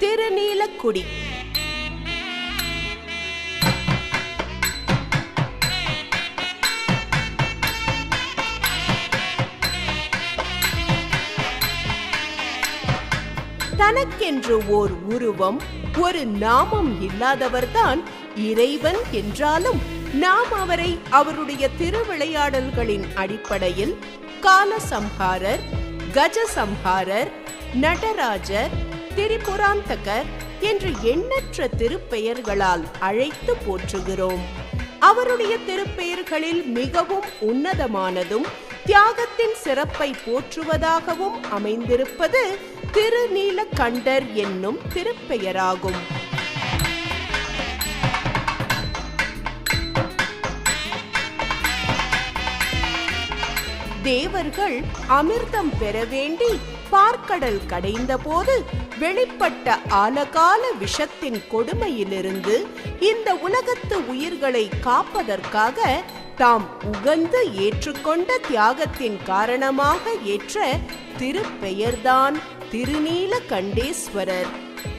திருநீலக்குடி. தனக்கென்று ஓர் உருவம் ஒரு நாமம் இல்லாதவர்தான் இறைவன் என்றாலும் நாம் அவரை அவருடைய திருவிளையாடல்களின் அடிப்படையில் காலசம்ஹாரர் கஜசம்ஹாரர் நடராஜர் திரிபுராந்தகர் என்று எண்ணற்ற திருப்பெயர்களால் அழைத்து போற்றுகிறோம். அவருடைய திருப்பெயர்களில் மிகவும் உன்னதமானதும் தியாகத்தின் சிறப்பை போற்றுவதாகவும் அமைந்திருப்பது திருநீலகண்டர் என்னும் திருப்பெயராகும். தேவர்கள் அமிர்தம் பெற வேண்டி பார்க்கடல் கடைந்த போது வெளிப்பட்ட ஆலகால விஷத்தின் கொடுமையிலிருந்து இந்த உலகத்து உயிர்களை காப்பதற்காக தாம் உகந்து ஏற்றுக்கொண்ட தியாகத்தின் காரணமாக ஏற்ற திருப்பெயர்தான் திருநீலகண்டேஸ்வரர்.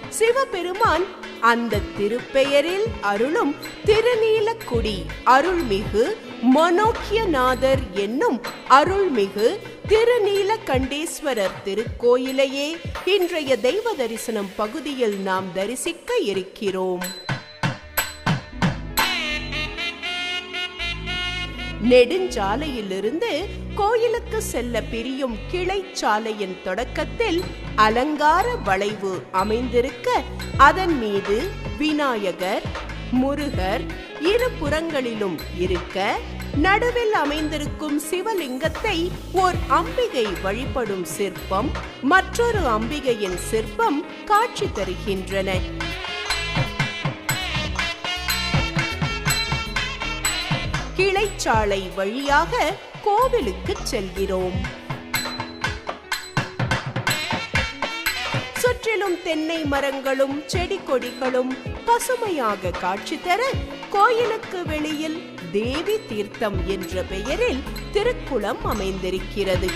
சிவபெருமான் அந்த திருப்பெயரில் அருளும் திருநீலக்குடி அருள்மிகு மனோக்கியநாதர் என்னும் அருள்மிகு திருநீலகண்டேஸ்வரர் திருக்கோயிலையே இன்றைய தெய்வ தரிசனம் பகுதியில் நாம் தரிசிக்க இருக்கிறோம். நெடுஞ்சாலையிலிருந்து கோயிலுக்கு செல்ல பிரியும் கிளை சாலையின் தொடக்கத்தில் அலங்கார வளைவு அமைந்திருக்க அதன் மீது விநாயகர் முருகர் இரு புறங்களிலும் இருக்க நடுவில் அமைந்திருக்கும் சிவலிங்கத்தை ஓர் அம்பிகை வழிபடும் சிற்பம் மற்றொரு அம்பிகையின் சிற்பம் காட்சி தருகின்றன. கிளைச்சாலை வழியாக கோவிலுக்கு செல்கிறோம். சுற்றிலும் தென்னை மரங்களும் செடி கொடிகளும் பசுமையாக காட்சி தர கோயிலுக்கு வெளியில் தேவி தீர்த்தம் என்ற பெயரில் திருக்குளம் அமைந்திருக்கிறது.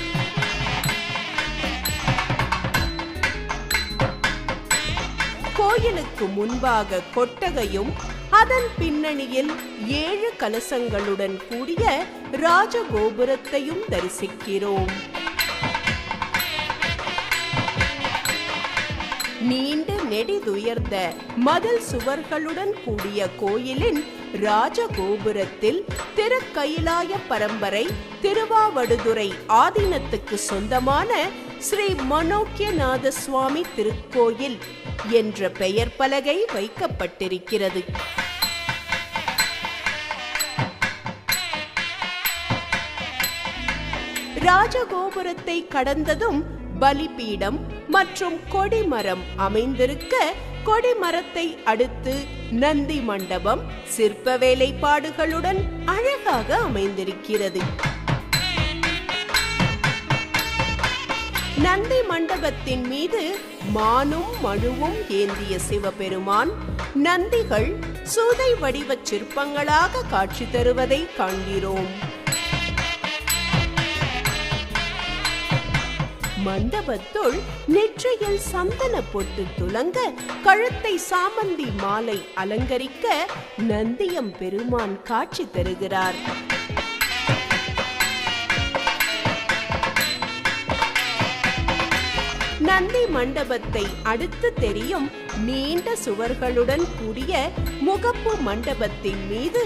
கோயிலுக்கு முன்பாக கொட்டகையும் அதன் பின்னணியில் ஏழு கலசங்களுடன் கூடிய ராஜகோபுரத்தையும் தரிசிக்கிறோம். நெடிதுயர்ந்த மதில் சுவர்களுடன் கூடிய கோயிலின் ராஜகோபுரத்தில் திருக்கயிலாய பரம்பரை திருவாவடுதுறை ஆதீனத்துக்கு சொந்தமான ஸ்ரீ மனோக்கியநாத சுவாமி திருக்கோயில் என்ற பெயர் பலகை வைக்கப்பட்டிருக்கிறது. ராஜகோபுரத்தை கடந்ததும் பலிபீடம் மற்றும் கொடிமரம் அமைந்திருக்க கொடிமரத்தை அடுத்து நந்தி மண்டபம் சிற்ப வேலைப்பாடுகளுடன் அழகாக அமைந்திருக்கிறது. நந்தி மண்டபத்தின் மீது மானும் மழுவும் ஏந்திய சிவபெருமான் நந்திகள் சூதை வடிவச் சிற்பங்களாக காட்சி தருவதை காண்கிறோம். மண்டபத்துள் நெற்றியில் சந்தன பொட்டு துலங்க கழுத்தை சாமந்தி மாலை அலங்கரிக்க நந்தியம் பெருமான் காட்சி தருகிறார். நந்தி மண்டபத்தை அடுத்து தெரியும் நீண்ட சுவர்களுடன் கூடிய முகப்பு மண்டபத்தின் மீது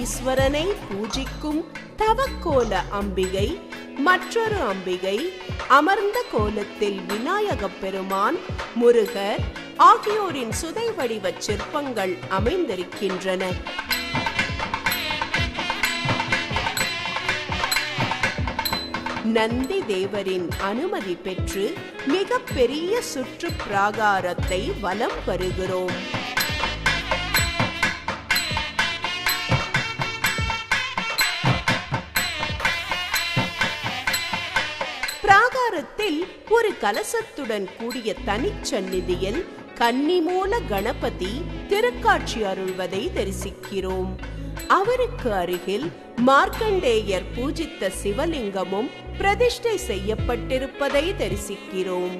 ஈஸ்வரனை பூஜிக்கும் தவக்கோல அம்பிகை மற்றொரு அம்பிகை அமர்ந்த கோலத்தில் விநாயகப் பெருமான் முருகர் ஆகியோரின் சுதை வடிவச் சிற்பங்கள் அமைந்திருக்கின்றன. நந்தி தேவரின் அனுமதி பெற்று மிகப்பெரிய சுற்று பிராகாரத்தை வலம் வருகிறோம். ஒரு கலசத்துடன் கூடிய தனிச்சந்நிதியில் கன்னிமூல கணபதி திருக்காட்சி அருள்வதை தரிசிக்கிறோம். அவருக்கு அருகில் மார்க்கண்டேயர் பூஜித்த சிவலிங்கமும் பிரதிஷ்டை செய்யப்பட்டிருப்பதை தரிசிக்கிறோம்.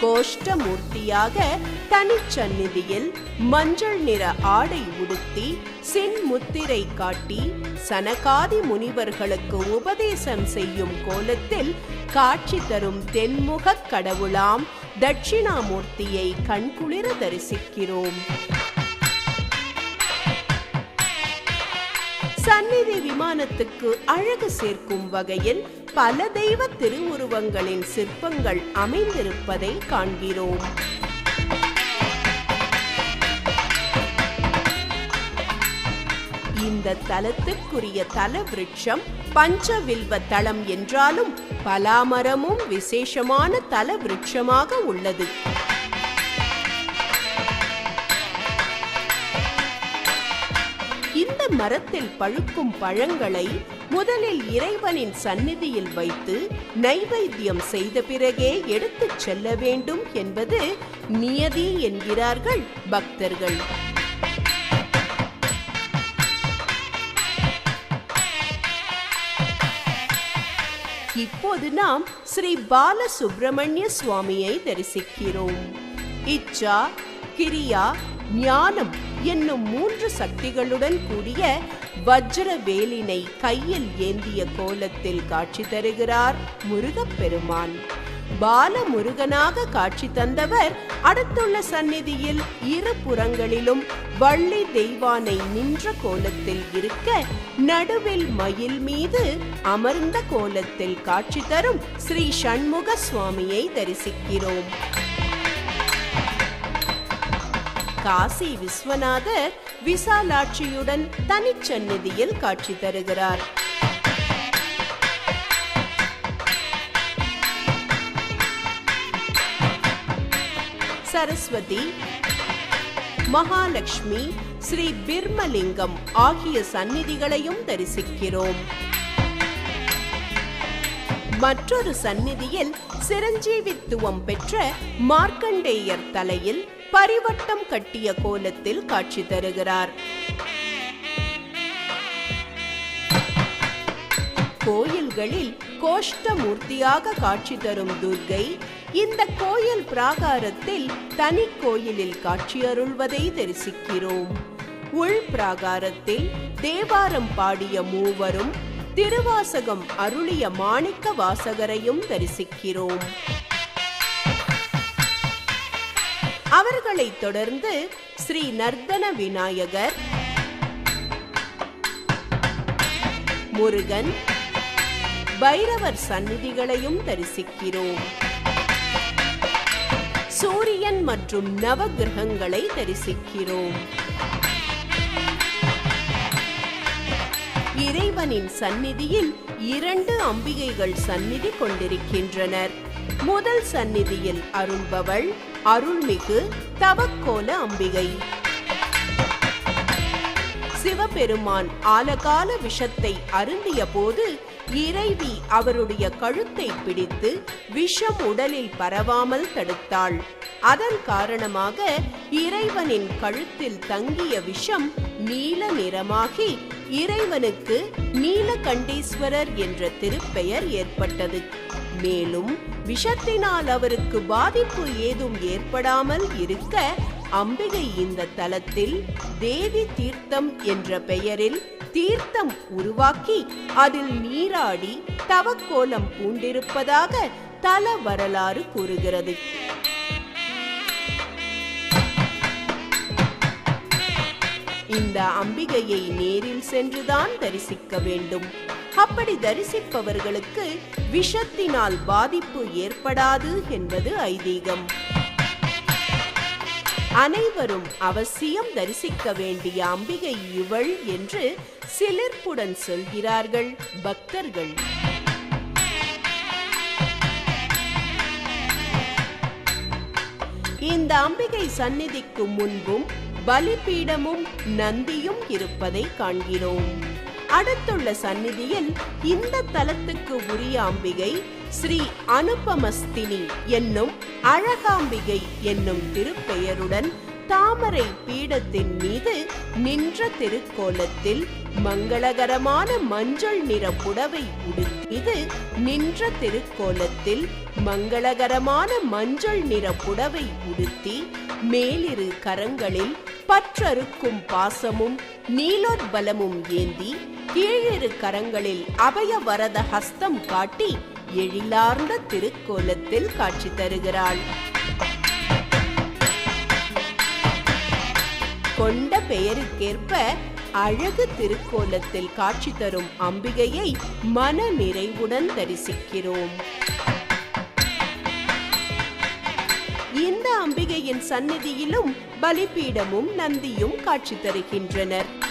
கோஷ்டமூர்த்தியாக தனிச்சந்நிதியில் மஞ்சள் நிற ஆடை உடுத்தி சின்முத்திரை காட்டி சனகாதி முனிவர்களுக்கு உபதேசம் செய்யும் கோலத்தில் காட்சி தரும் தென்முகக் கடவுளாம் தட்சிணாமூர்த்தியை கண்குளிர தரிசிக்கிறோம். சந்நிதி விமானத்துக்கு அழகு சேர்க்கும் வகையில் பல தெய்வ திருவுருவங்களின் சிற்பங்கள் அமைந்திருப்பதை காண்கிறோம். இந்த தலத்துக்குரிய தல விருட்சம் பஞ்சவில்வ தலம் என்றாலும் பலாமரமும் விசேஷமான தல விருட்சமாக உள்ளது. இந்த மரத்தில் பழுக்கும் பழங்களை முதலில் இறைவனின் சந்நிதியில் வைத்து நைவேத்தியம் செய்த பிறகே எடுத்துச் செல்ல வேண்டும் என்பது நியதி என்கிறார்கள் பக்தர்கள். இப்போது நாம் ஸ்ரீ பால சுப்பிரமணிய சுவாமியை தரிசிக்கிறோம். இச்சா கிரியா ஞானம் என்னும் மூன்று சக்திகளுடன் கூடிய வஜ்ர வேலினை கையில் ஏந்திய கோலத்தில் காட்சி தருகிறார் முருகப்பெருமான். பால முருகனாக காட்சி தந்தவர் அடுத்துள்ள சந்நிதியில் இரு புறங்களிலும் வள்ளி தெய்வானை நின்ற கோலத்தில் இருக்க நடுவில் மயில் மீது அமர்ந்த கோலத்தில் காட்சி தரும் ஸ்ரீ சண்முக சுவாமியை தரிசிக்கிறோம். காசி விஸ்வநாதர் விசாலாட்சியுடன் தனிச்சந்நிதியில் காட்சி தருகிறார். சரஸ்வதி மகாலட்சுமி ஸ்ரீ பிர்மலிங்கம் ஆகிய சந்நிதிகளையும் தரிசிக்கிறோம். மற்றொரு சந்நிதியில் சிரஞ்சீவித்துவம் பெற்ற மார்க்கண்டேயர் தலையில் பரிவட்டம் கட்டிய கோலத்தில் காட்சி தருகிறார். கோயில்களில் கோஷ்டமூர்த்தியாக காட்சி தரும் துர்கை இந்த கோயில் பிராகாரத்தில் தனி கோயிலில் காட்சியருள்வதை தரிசிக்கிறோம். உள் பிராகாரத்தில் தேவாரம் பாடிய மூவரும் திருவாசகம் அருளிய மாணிக்க வாசகரையும் தரிசிக்கிறோம். அவர்களைத் தொடர்ந்து ஸ்ரீ நர்தன விநாயகர் முருகன் பைரவர் சந்நிதிகளையும் தரிசிக்கிறோம். சூரியன் மற்றும் நவகிரகங்களை தரிசிக்கிறோம். இறைவனின் சந்நிதியில் இரண்டு அம்பிகைகள் சந்நிதி கொண்டிருக்கின்றனர். முதல் சந்நிதியில் அருள்பவள் அருள்மிகு தவக்கோல அம்பிகை. சிவபெருமான் ஆலகால விஷத்தை அருந்திய போது இறைவி அவருடைய கழுத்தை பிடித்து விஷம் உடலில் பரவாமல் தடுத்தாள். அதன் காரணமாக இறைவனின் கழுத்தில் தங்கிய விஷம் நீல நிறமாகி இறைவனுக்கு நீலகண்டீஸ்வரர் என்ற திருப்பெயர் ஏற்பட்டது. மேலும் விஷத்தினால் அவருக்கு பாதிப்பு ஏதும் ஏற்படாமல் இருக்க அம்பிகை இந்த தலத்தில் தேவி தீர்த்தம் என்ற பெயரில் தீர்த்தம் உருவாக்கி அதில் நீராடி தவக்கோலம் பூண்டிருப்பதாக தல வரலாறு கூறுகிறது. இந்த அம்பிகையை நேரில் சென்றுதான் தரிசிக்க வேண்டும். அப்படி தரிசிப்பவர்களுக்கு விஷத்தினால் பாதிப்பு ஏற்படாது என்பது ஐதீகம். அனைவரும் அவசியம் தரிசிக்க வேண்டிய அம்பிகை இவள் என்று சிலிர்ப்புடன் சொல்கிறார்கள் பக்தர்கள். இந்த அம்பிகை சந்நிதிக்கு முன்பும் பலிபீடமும் நந்தியும் இருப்பதை காண்கிறோம். அடுத்துள்ள சந்நிதியில் இந்த தலத்துக்கு உரிய அம்பிகை ஸ்ரீ அனுபமஸ்தினி என்னும் அழகாம்பிகை என்னும் திருப்பெயருடன் தாமரை பீடத்தின் மீது நின்ற திருக்கோலத்தில் மங்களகரமான மஞ்சள் நிற புடவை உடுத்திது நின்ற திருக்கோலத்தில் மங்களகரமான மஞ்சள் நிற புடவை உடுத்தி மேலிரு கரங்களில் பற்றறுக்கும் பாசமும் நீலோத்பலமும் ஏந்தி கீழிரு கரங்களில் அபய வரத ஹஸ்தம் காட்டி எழிலார்ந்த திருக்கோலத்தில் காட்சி தருகிறாள். கொண்ட பெயருக்கேற்ப அழகு திருக்கோலத்தில் காட்சி தரும் அம்பிகையை மன நிறைவுடன் தரிசிக்கிறோம். இந்த அம்பிகையின் சந்நிதியிலும் பலிபீடமும் நந்தியும் காட்சி தருகின்றனர்.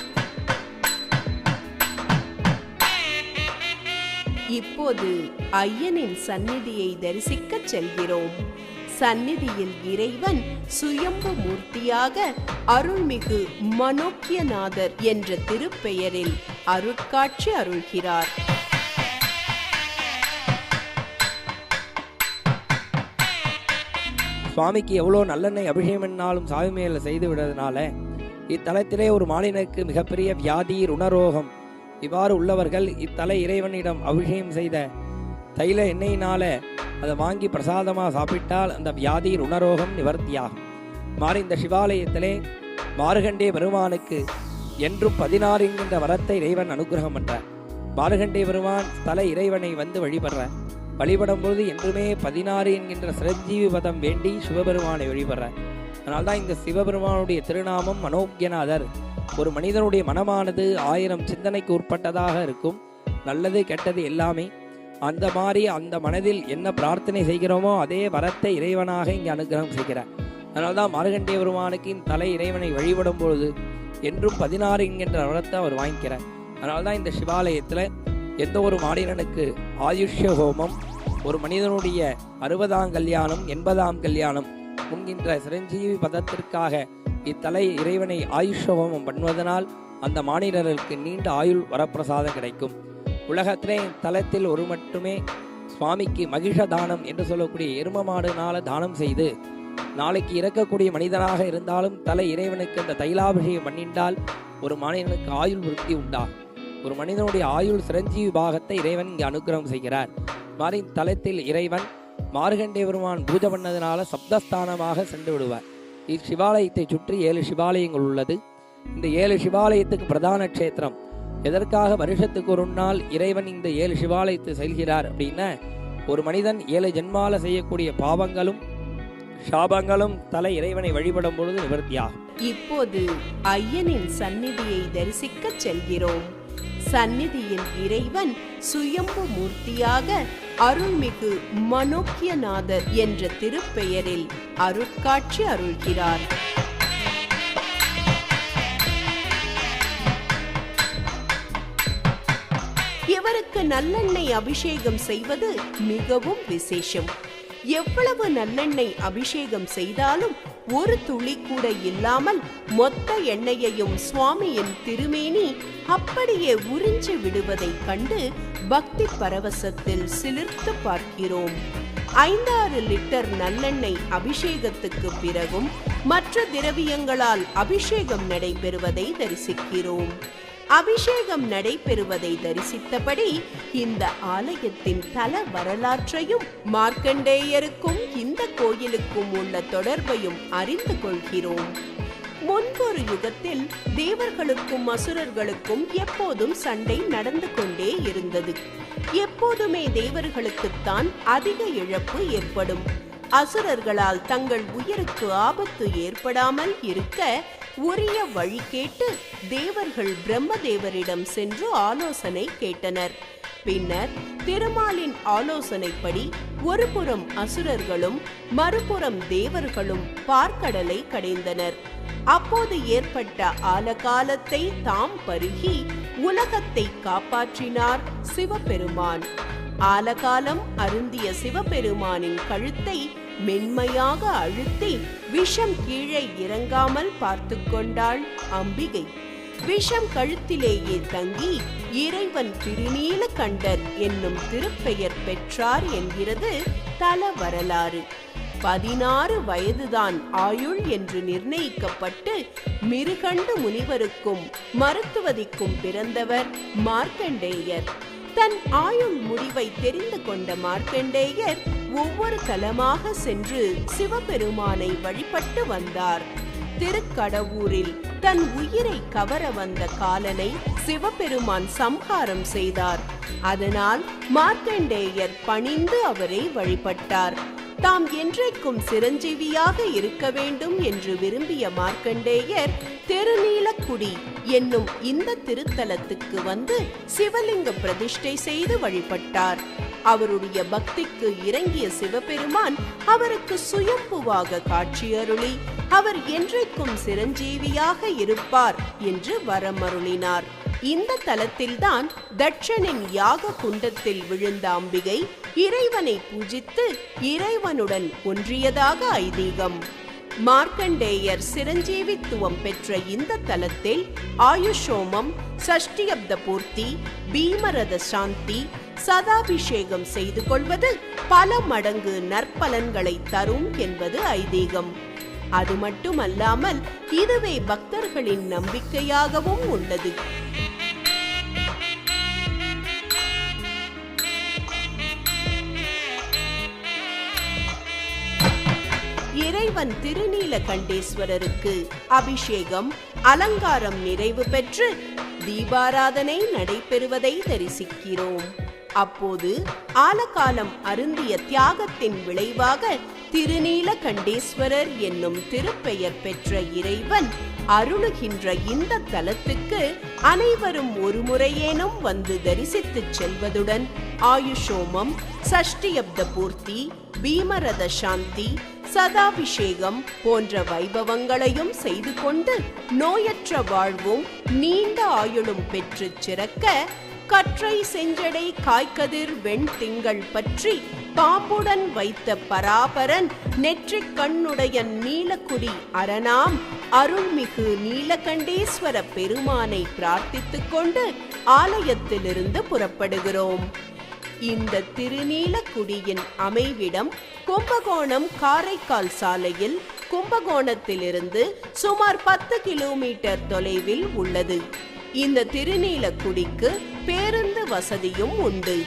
இப்போது ஐயனின் சந்நிதியை தரிசிக்கச் செல்கிறோம். சந்நிதியில் இறைவன் சுயம்பு மூர்த்தியாக அருள்மிகு மனோக்கியநாதர் என்ற திருப்பெயரில் அருட்காட்சி அருள்கிறார். சுவாமிக்கு எவ்வளோ நல்லெண்ணெய் அபிஷேகம்னாலும் சாமி மேல செய்து விடுறதுனால இத்தலத்திலே ஒரு மாநிலனுக்கு மிகப்பெரிய வியாதி ருணரோகம் இவ்வாறு உள்ளவர்கள் இத்தலை இறைவனிடம் அபிஷேகம் செய்த தைல எண்ணெயினால அதை வாங்கி பிரசாதமாக சாப்பிட்டால் அந்த வியாதி உணரோகம் நிவர்த்தியாகும். மாறி இந்த சிவாலயத்திலே மார்கண்டே பெருமானுக்கு என்றும் பதினாறு என்கின்ற வரத்தை இறைவன் அனுகிரகம் பண்றார். மார்கண்டே பெருமான் தலை இறைவனை வந்து வழிபடுற வழிபடும் பொழுது என்றுமே பதினாறு என்கின்ற சிரஞ்சீவி பதம் வேண்டி சிவபெருமானை வழிபடுற அதனால்தான் இந்த சிவபெருமானுடைய திருநாமம் மனோக்யநாதர் ஒரு மனிதனுடைய மனமானது ஆயிரம் சிந்தனைக்கு உட்பட்டதாக இருக்கும். நல்லது கெட்டது எல்லாமே. அந்த மாதிரி அந்த மனதில் என்ன பிரார்த்தனை செய்கிறோமோ அதே வரத்தை இறைவனாக இங்கே அனுகிரகம் செய்கிறார். அதனால்தான் மார்கண்டிய பெருமானுக்கு தலை இறைவனை வழிபடும் பொழுது என்றும் பதினாறு என்கின்ற வரத்தை அவர் வாங்கிக்கிறார். அதனால்தான் இந்த சிவாலயத்தில் எந்த ஒரு மாநிலனுக்கு ஆயுஷ்ய ஹோமம் ஒரு மனிதனுடைய அறுபதாம் கல்யாணம் எண்பதாம் கல்யாணம் முன்கின்ற சிரஞ்சீவி பதத்திற்காக இத்தலை இறைவனை ஆயுஷோபமம் பண்ணுவதனால் அந்த மாநிலர்களுக்கு நீண்ட ஆயுள் வரப்பிரசாதம் கிடைக்கும். உலகத்திலே தலத்தில் ஒரு மட்டுமே சுவாமிக்கு மகிஷ தானம் என்று சொல்லக்கூடிய எரும மாடுனால தானம் செய்து நாளைக்கு இறக்கக்கூடிய மனிதனாக இருந்தாலும் தலை இறைவனுக்கு அந்த தைலாபிஷேகம் பண்ணிண்டால் ஒரு மனிதனுக்கு ஆயுள் விருத்தி உண்டா? ஒரு மனிதனுடைய ஆயுள் சிரஞ்சீவி பாகத்தை இறைவன் இங்கே அனுகிரகம் செய்கிறார். மாதிரி தலத்தில் இறைவன் மார்கண்டே பெருமான் பூஜை பண்ணதுனால சப்தஸ்தானமாக சென்று விடுவார். இச்சிவாலயத்தை சுற்றி ஏழு சிவாலயங்கள் உள்ளது. இந்த ஏழு சிவாலயத்துக்கு பிரதான க்ஷேத்திரம். எதற்காக வருஷத்துக்கு ஒரு நாள் இறைவன் இந்த ஏழு சிவாலயத்தை செல்கிறார் அப்படின்னா ஒரு மனிதன் ஏழு ஜென்மால செய்யக்கூடிய பாவங்களும் சாபங்களும் தலை இறைவனை வழிபடும் பொழுது நிவர்த்தியாகும். இப்போது ஐயனின் சந்நிதியை தரிசிக்கச் செல்கிறோம். சந்நிதியில் இறைவன் சுயம்பு மூர்த்தியாக அருள்மிகு மனோக்கியநாதர் என்ற திருப்பெயரில் அருட்காட்சி அருள்கிறார். இவருக்கு நல்லெண்ணெய் அபிஷேகம் செய்வது மிகவும் விசேஷம். எவ்வளவு நல்லெண்ணெய் அபிஷேகம் செய்தாலும் ஒரு துளி கூட இல்லாமல் மொத்த எண்ணெயையும் சுவாமியின் திருமேனி அப்படியே உறிஞ்சி விடுவதைக் கண்டு பக்தி பரவசத்தில் சிலிர்த்து பார்க்கிறோம். ஐந்தாறு லிட்டர் நல்லெண்ணெய் அபிஷேகத்துக்கு பிறகும் மற்ற திரவியங்களால் அபிஷேகம் நடைபெறுவதை தரிசிக்கிறோம். அபிஷேகம் நடைபெறுவதை தரிசித்தபடி இந்த ஆலயத்தின் தல வரலாற்றையும் மார்க்கண்டேயருக்கும் இந்த கோயிலுக்கும் உள்ள தொடர்பையும் அறிந்து கொள்கிறோம். முன்பொரு யுகத்தில் தேவர்களுக்கும் அசுரர்களுக்கும் எப்போதும் சண்டை நடந்து கொண்டே இருந்தது. எப்போதுமே தேவர்களுக்குத்தான் அதிக இழப்பு ஏற்படும். அசுரர்களால் தங்கள் உயிருக்கு ஆபத்து ஏற்படாமல் இருக்க உரிய வழி கேட்டு தேவர்கள் பிரம்மதேவரிடம் சென்று ஆலோசனை கேட்டனர். பின்னர் திருமாலின் ஆலோசனைப்படி ஒருபுறம் அசுரர்களும் மறுபுறம் தேவர்களும் பார்க்கடலை கடைந்தனர். அப்போது ஏற்பட்ட ஆலகாலத்தை தாம் பருகி உலகத்தை காப்பாற்றினார் சிவபெருமான். ஆலகாலம் அருந்திய சிவபெருமானின் கழுத்தை மென்மையாக அழுத்தி விஷம் கீழே இறங்காமல் பார்த்து கொண்டாள் அம்பிகை. விஷம் கழுத்திலேயே தங்கி இறைவன் திருநீல கண்டர் என்னும் திருப்பெயர் பெற்றார் என்கிறது தல வரலாறு. பதினாறு வயதுதான் ஆயுள் என்று நிர்ணயிக்கப்பட்டு மிருகண்டு முனிவருக்கும் மருத்துவதிக்கும் பிறந்தவர் மார்க்கண்டேயர். தன் ஆயுள் முடிவை தெரிந்து கொண்ட மார்க்கண்டேயர் ஒவ்வொரு தலமாக சென்று சிவபெருமானை வழிபட்டு வந்தார். திருக்கடவூரில் தன் உயிரை கவர வந்த காலனை சிவபெருமான் சம்ஹாரம் செய்தார். அதனால் மார்க்கண்டேயர் பணிந்து அவரை வழிபட்டார். தாம் என்றைக்கும் சிரஞ்சீவியாக இருக்க வேண்டும் என்று விரும்பிய மார்க்கண்டேயர் திருநீலக்குடி என்னும் இந்த திருத்தலத்துக்கு வந்து சிவலிங்க பிரதிஷ்டை செய்து வழிபட்டார். அவருடைய பக்திக்கு இறங்கிய சிவபெருமான் அவருக்கு சுயம்புவாக காட்சியருளி அவர் என்றைக்கும் சிரஞ்சீவியாக இருப்பார் என்று வரமருளினார். இந்த தலத்தில்தான் தட்சனின் யாக குண்டத்தில் விழுந்த அம்பிகை இறைவனை பூஜித்து இறைவனுடன் ஒன்றியதாக ஐதீகம். மார்க்கண்டேயர் சிரஞ்சீவித்துவம் பெற்ற இந்த தலத்தில் ஆயுஷோமம் சஷ்டியப்த பூர்த்தி பீமரத சாந்தி சதாபிஷேகம் செய்து கொள்வது பல மடங்கு நற்பலன்களை தரும் என்பது ஐதீகம். அது மட்டுமல்லாமல் இதுவே பக்தர்களின் நம்பிக்கையாகவும் உள்ளது. இறைவன் திருநீலகண்டேஸ்வரருக்கு அபிஷேகம் அலங்காரம் நிறைவு பெற்று தீபாராதனை நடைபெறுவதை தரிசிக்கிறோம். அப்போது ஆலகாலம் அருந்திய தியாகத்தின் விளைவாக திருநீலகண்டேஸ்வரர் என்னும் திருப்பெயர் பெற்ற இறைவன் அருளுகின்ற இந்த தலத்துக்கு அனைவரும் ஒரு முறையேனும் வந்து தரிசித்துச் செல்வதுடன் ஆயுஷோமம் சஷ்டியப்த பூர்த்தி பீமரத சாந்தி சதாபிஷேகம் போன்ற வைபவங்களையும் செய்து கொண்டு நோயற்ற வாழ்வும் நீண்ட ஆயுளும் பெற்று சிறக்க கற்றை செஞ்சடை காய்கதிர் வெண் திங்கள் பற்றி பாம்புடன் வைத்த பராபரன் நெற்றிக் கண்ணுடைய நீலக்குடி அரணாம். அருள்மிகு நீலகண்டேஸ்வர பெருமானை பிரார்த்தித்துக் கொண்டு ஆலயத்திலிருந்து புறப்படுகிறோம். இந்த திருநீலக்குடியின் அமைவிடம் கும்பகோணம் காரைக்கால் சாலையில் கும்பகோணத்திலிருந்து சுமார் பத்து கிலோமீட்டர் தொலைவில் உள்ளது. இந்த திருநீலக்குடிக்கு பேருந்து வசதியும் உண்டு.